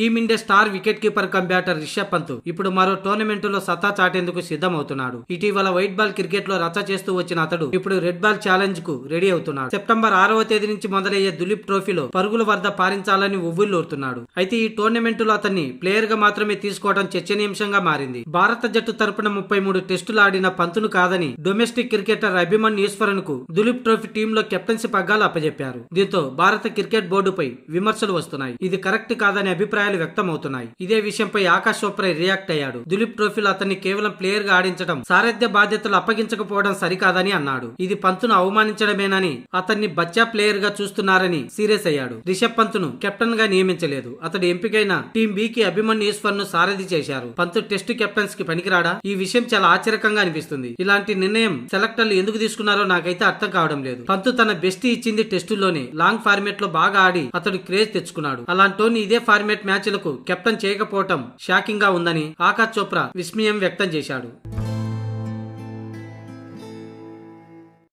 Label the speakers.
Speaker 1: Team India star wicket keeper cum batter Rishabh Pant ఇప్పుడు మరో టోర్నమెంట్లో సత్తా చాటేందుకు సిద్ధమవుతున్నాడు. ఇటీవల వైట్ బాల్ క్రికెట్లో రచ్చ చేస్తూ వచ్చిన అతడు ఇప్పుడు రెడ్ బాల్ ఛాలెంజ్కు రెడీ అవుతున్నాడు. సెప్టెంబర్ ఆరవ తేదీ నుంచి మొదలయ్యే దులీప్ ట్రోఫీలో పరుగుల వద్ద పారించాలని ఉవ్విల్లూరుతున్నాడు అయితే ఈ టోర్నమెంట్లో అతన్ని ప్లేయర్గా మాత్రమే తీసుకోవడం చర్చనీయాంశంగా మారింది. భారత జట్టు తరపున ముప్పై మూడు టెస్టులు ఆడిన పంతును కాదని డొమెస్టిక్ క్రికెటర్ అభిమన్ ఈశ్వరన్కు దులీప్ ట్రోఫీ టీంలో కెప్టెన్సీ పగ్గాలు అప్పజెప్పారు. దీంతో భారత క్రికెట్ బోర్డుపై విమర్శలు వస్తున్నాయి. ఇది కరెక్ట్ కాదనే అభిప్రాయాలు వ్యక్తమవుతున్నాయి. ఇదే విషయంపై ఆకాష్ చోప్రా రియాక్ట్ అయ్యాడు. దిలీప్ ట్రోఫీలో అతన్ని కేవలం ప్లేయర్గా ఆడించడం సారథ్య బాధ్యతలు అప్పగించకపోవడం సరికాదని అన్నాడు. ఇది పంతును అవమానించడమేనని అతన్ని బచ్చా ప్లేయర్గా చూస్తున్నారని సీరియస్ అయ్యాడు. రిషబ్ పంతును కెప్టెన్గా నియమించలేదు. అతడు ఎంపికైన టీం బి కి అభిమన్యు ఈశ్వర్ను సారథి చేశారు. పంతు టెస్టు కెప్టెన్స్కి పనికిరాడా? ఈ విషయం చాలా ఆశ్చర్యకంగా అనిపిస్తుంది. ఇలాంటి నిర్ణయం సెలెక్టర్లు ఎందుకు తీసుకున్నారో నాకైతే అర్థం కావడం లేదు. పంతు తన బెస్ట్ ఇచ్చింది టెస్టుల్లోనే లాంగ్ ఫార్మేట్లో బాగా ఆడి అతడు క్రేజ్ తెచ్చుకున్నాడు. అలాంటోని ఇదే ఫార్మేట్ మ్యాచ్లకు కెప్టెన్ చేయకపోవటం షాకింగ్గా ఉందని ఆకాష్ చోప్రా విస్మయం వ్యక్తం చేశాడు.